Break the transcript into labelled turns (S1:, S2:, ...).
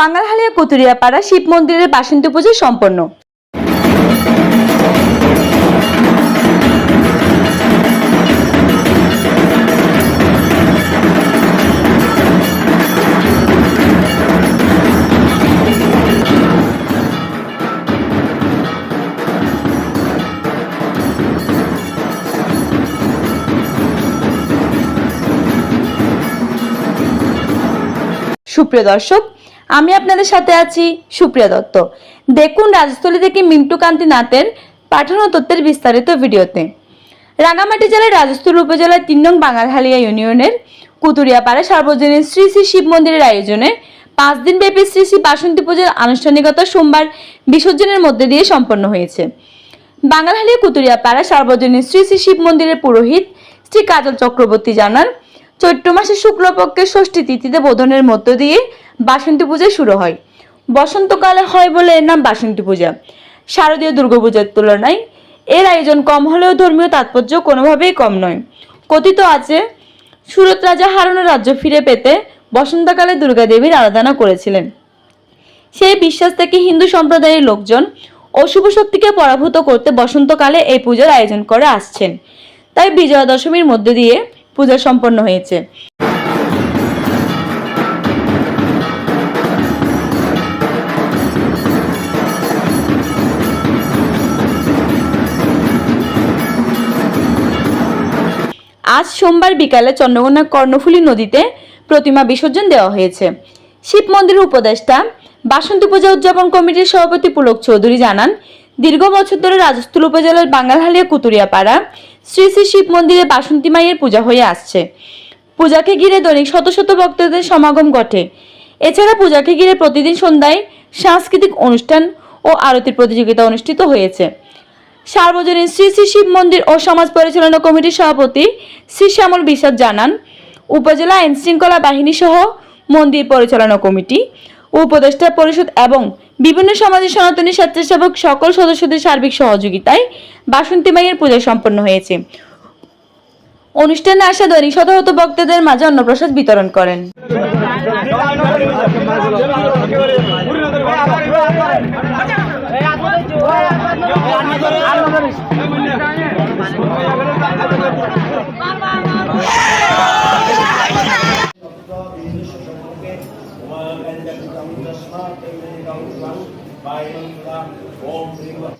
S1: বাঙালহালিয়া কুতুরিয়াপাড়া শিব মন্দিরের বাসন্তী পুজো সম্পন্ন। সুপ্রিয় দর্শক আমি আপনাদের সাথে আছি, সুপ্রিয়া দত্ত। দেখুন রাজস্থলী থেকে মিন্টু কান্তি নাথের পাঠানো তথ্যের বিস্তারিত ভিডিওতে। রাঙামাটি জেলার রাজস্থলী উপজেলার তিন নং বাঙালহালিয়া ইউনিয়নের কুতুরিয়াপাড়া সার্বজনীন শ্রী শ্রী শিব মন্দিরের আয়োজনে পাঁচ দিনব্যাপী শ্রী শ্রী বাসন্তী পুজোর আনুষ্ঠানিকতা সোমবার বিসর্জনের মধ্যে দিয়ে সম্পন্ন হয়েছে। বাঙালহালিয়া কুতুরিয়াপাড়া সার্বজনীন শ্রী শ্রী শিব মন্দিরের পুরোহিত শ্রী কাজল চক্রবর্তী জানান চৈত্র মাসের শুক্লপক্ষের ষষ্ঠী তিথিতে বোধনের মধ্য দিয়ে বাসন্তী পূজা শুরু হয়। বসন্তকালে হয় বলে এর নাম বাসন্তী পূজা। শারদীয় দুর্গাপূজার তুলনায় এর আয়োজন কম হলেও ধর্মীয় তাৎপর্য কোনোভাবেই কম নয়। কথিত আছে, সুরত রাজা হারুনের রাজ্য ফিরে পেতে বসন্তকালে দুর্গা দেবীর আরাধনা করেছিলেন। সেই বিশ্বাস থেকে হিন্দু সম্প্রদায়ের লোকজন অশুভ শক্তিকে পরাভূত করতে বসন্তকালে এই পূজার আয়োজন করে আসছেন। তাই বিজয়া দশমীর মধ্যে দিয়ে পূজা সম্পন্ন হয়েছে। আজ সোমবার বিকালে চন্দ্রকোনা কর্ণফুলী নদীতে প্রতিমা বিসর্জন দেওয়া হয়েছে। শিব মন্দিরের উপদেষ্টা বাসন্তী পূজা উদযাপন কমিটির সভাপতি পুলক চৌধুরী জানান, দীর্ঘ বছর ধরে রাজস্থল উপজেলার বাঙ্গালহালিয়া কুতুরিয়াপাড়া শ্রী শ্রী শিব মন্দিরে বাসন্তী মায়ের পূজা হয়ে আসছে। পূজাকে ঘিরে দৈনিক শত শত ভক্তদের সমাগম ঘটে। এছাড়া পূজাকে ঘিরে প্রতিদিন সন্ধ্যায় সাংস্কৃতিক অনুষ্ঠান ও আরতির প্রতিযোগিতা অনুষ্ঠিত হয়েছে। সার্বজনীন শ্রী শ্রী শিব মন্দির ও সমাজ পরিচালনা কমিটির সভাপতি শ্রী শ্যামল বিশ্বাস জানান, উপজেলা আইন শৃঙ্খলা বাহিনী সহ মন্দির পরিচালনা কমিটি, উপদেষ্টা পরিষদ এবং বিভিন্ন সমাজের সনাতনী স্বেচ্ছাসেবক সকল সদস্যদের সার্বিক সহযোগিতায় বাসন্তী মাইয়ের পূজা সম্পন্ন হয়েছে। অনুষ্ঠানে আসা দৈনিক শত শত বক্তাদের মাঝে অন্নপ্রসাদ বিতরণ করেন।
S2: για την καλούδα σφάρτε με την καλούδα σφάρτε, πάει όμως τα